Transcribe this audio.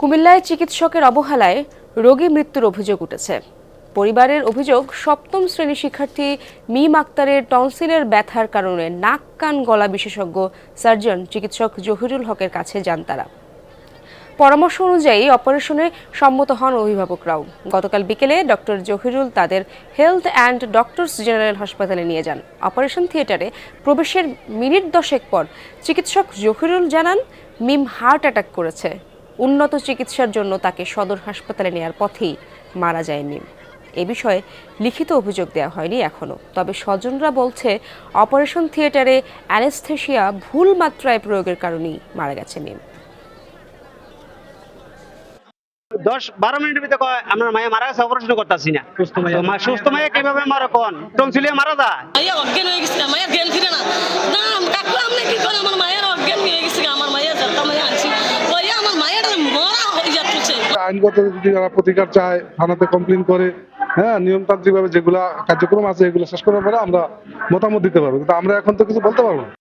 কুমিল্লায় চিকিৎসকের অবহেলায় রোগী মৃত্যুর অভিযোগ উঠেছে। পরিবারের অভিযোগ, সপ্তম শ্রেণির শিক্ষার্থী মিম আক্তারের টনসিলের ব্যথার কারণে নাক, কান গলা বিশেষজ্ঞ সার্জন চিকিৎসক জহিরুল হকের কাছে যান তারা। পরামর্শ অনুযায়ী অপারেশনে সম্মত হন অভিভাবকরাও। গতকাল বিকেলে ডক্টর জহিরুল তাদের হেলথ অ্যান্ড ডক্টরস জেনারেল হাসপাতালে নিয়ে যান। অপারেশন থিয়েটারে প্রবেশের মিনিট দশেক পর চিকিৎসক জহিরুল জানান, মিম হার্ট অ্যাটাক করেছে। উন্নত চিকিৎসার জন্য তাকে সদর হাসপাতালে নেয়ার পথেই মারা যায় মিম এ বিষয়ে লিখিত অভিযোগ দেওয়া হয়নি এখনও তবে স্বজনরা বলছে অপারেশন থিয়েটারে অ্যানেস্থেশিয়া ভুল মাত্রায় প্রয়োগের কারণেই মারা গেছে মিম। দশ বারো মিনিটের ভিতরে কয় আমার মায়ে মারা গেছে অপারেশন করতেছি না। সুস্থ মায়ে। সুস্থ মায়ে কীভাবে মারা কোন? টনসিলিয়া মারা যায়। হয়ে জ্ঞান ফিরে না না কাকু আপনি কি করে আমার মায়ের অজ্ঞান হয়ে গেছে আমার মাইয়া যাত্রা মাইয়া আনছি ওই আমার মায়ের মরা হয়ে যাচ্ছে আইনগত যদি যারা প্রতিকার চায়, থানাতে কমপ্লেন করে হ্যাঁ নিয়মতান্ত্রিকভাবে যেগুলো কার্যক্রম আছে, এগুলো শেষ করার পরে আমরা মতামত দিতে পারব। কিন্তু আমরা এখন তো কিছু বলতে পারব না।